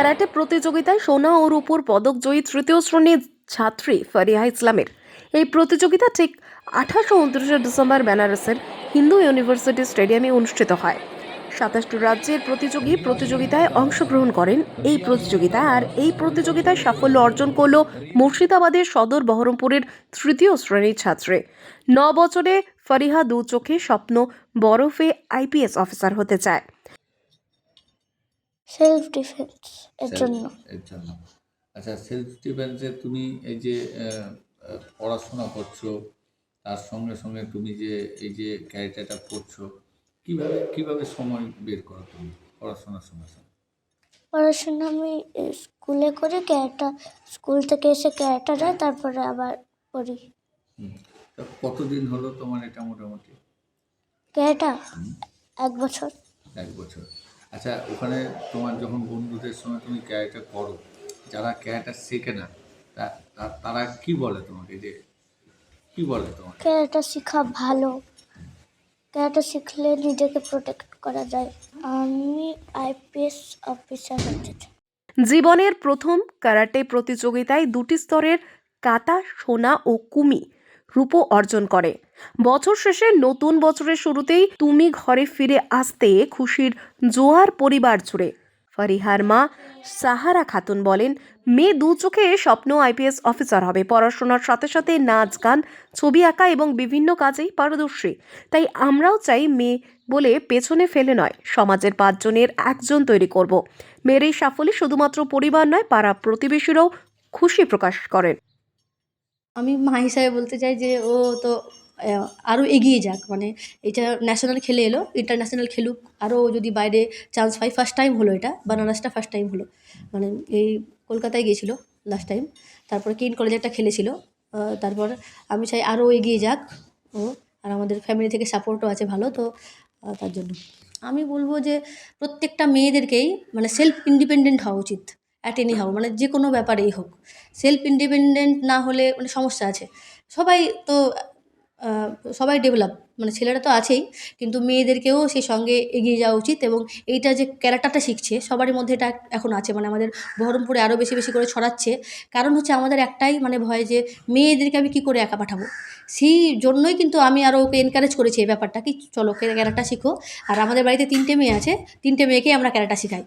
Karate প্রতিযোগিতায় সোনা ও রূপোর পদক জয়ী তৃতীয় শ্রেণির ছাত্রী ফারিহা ইসলামের। এই প্রতিযোগিতা ঠিক আঠাশ উনত্রিশে ডিসেম্বর বেনারসের হিন্দু ইউনিভার্সিটি স্টেডিয়ামে অনুষ্ঠিত হয়। সাতাশটি রাজ্যের প্রতিযোগী প্রতিযোগিতায় অংশগ্রহণ করেন এই প্রতিযোগিতায় আর এই প্রতিযোগিতায় সাফল্য অর্জন করল মুর্শিদাবাদের সদর বহরমপুরের তৃতীয় শ্রেণির ছাত্রী। ন বছরে ফারিহা দু চোখে স্বপ্ন বরফে আইপিএস অফিসার হতে চায়। সেলফ ডিফেন্স এর জন্য। এর জন্য। আচ্ছা সেলফ ডিফেন্সে তুমি এই যে পড়াশোনা করছ তার সঙ্গে সঙ্গে তুমি যে এই যে ক্যারেটাটা পড়ছো কীভাবে কীভাবে সময় বের করো তুমি পড়াশোনার সঙ্গে সঙ্গে? পড়াশোনা আমি স্কুলে করি ক্যারেটা স্কুল থেকে এসে ক্যারেটা যায় তারপরে আবার হুম। কতদিন হলো তোমার এটা মোটামুটি? ক্যারেটা এক বছর। এক বছর। আচ্ছা ওখানে তোমার যখন বন্ধুদের সঙ্গে তুমি ক্যারেটা করো যারা ক্যারেটা শেখে না তারা কি বলে তোমাকে? যে কি বলে তোমাকে? ক্যারেটা শেখা ভালো। ক্যারেটা শিখলে নিজেকে প্রোটেক্ট করা যায়। আমি আইপিএস অফিসার হতে চাই। জীবনের প্রথম ক্যারাটে প্রতিযোগিতায় দুটি স্তরের কাতা সোনা ও কুমি রূপো অর্জন করে। বছর শেষে নতুন বছরের শুরুতেই তুমি ঘরে ফিরে আসতে খুশির জোয়ার পরিবার জুড়ে। ফরিহার মা সাহারা খাতুন বলেন, মেয়ে দু চোখে স্বপ্ন আইপিএস অফিসার হবে। পড়াশোনার সাথে সাথে নাচ, গান, ছবি আঁকা এবং বিভিন্ন কাজেই পারদর্শী। তাই আমরাও চাই মেয়ে বলে পেছনে ফেলে নয়, সমাজের পাঁচজনের একজন তৈরি করব। মেয়ের এই সাফল্যে শুধুমাত্র পরিবার নয়, পাড়া প্রতিবেশীরাও খুশি প্রকাশ করেন। আমি মা হিসাবে বলতে চাই যে ও তো আরও এগিয়ে যাক। মানে এটা ন্যাশনাল খেলে এলো ইন্টারন্যাশনাল খেলুক। আরও যদি বাইরে চান্স পাই ফার্স্ট টাইম হলো এটা, বানারসটা ফার্স্ট টাইম হলো। মানে এই কলকাতায় গিয়েছিল লাস্ট টাইম তারপরে কিন কলেজে একটা খেলেছিল। তারপর আমি চাই আরও এগিয়ে যাক। ও, আর আমাদের ফ্যামিলি থেকে সাপোর্টও আছে ভালো, তো তার জন্য। আমি বলব যে প্রত্যেকটা মেয়েদেরকেই মানে সেলফ ইন্ডিপেন্ডেন্ট হওয়া উচিত। অ্যাট এনি হাউ মানে যে কোনো ব্যাপারেই হোক। সেলফ ইন্ডিপেন্ডেন্ট না হলে মানে সমস্যা আছে। সবাই তো সবাই ডেভেলপ মানে ছেলেরা তো আছেই, কিন্তু মেয়েদেরকেও সেই সঙ্গে এগিয়ে যাওয়া উচিত এবং এইটা যে ক্যারেক্টারটা শিখছে, সবারই মধ্যে এটা এখন আছে মানে আমাদের বহরমপুরে আরও বেশি বেশি করে ছড়াচ্ছে। কারণ হচ্ছে আমাদের একটাই মানে ভয় যে মেয়েদেরকে আমি কী করে একা পাঠাবো? সেই জন্যই কিন্তু আমি আরও ওকে এনকারেজ করেছি এই ব্যাপারটা কি, চলো ক্যারেক্টার শিখো। আর আমাদের বাড়িতে তিনটে মেয়ে আছে, তিনটে মেয়েকেই আমরা ক্যারেক্টার শেখাই।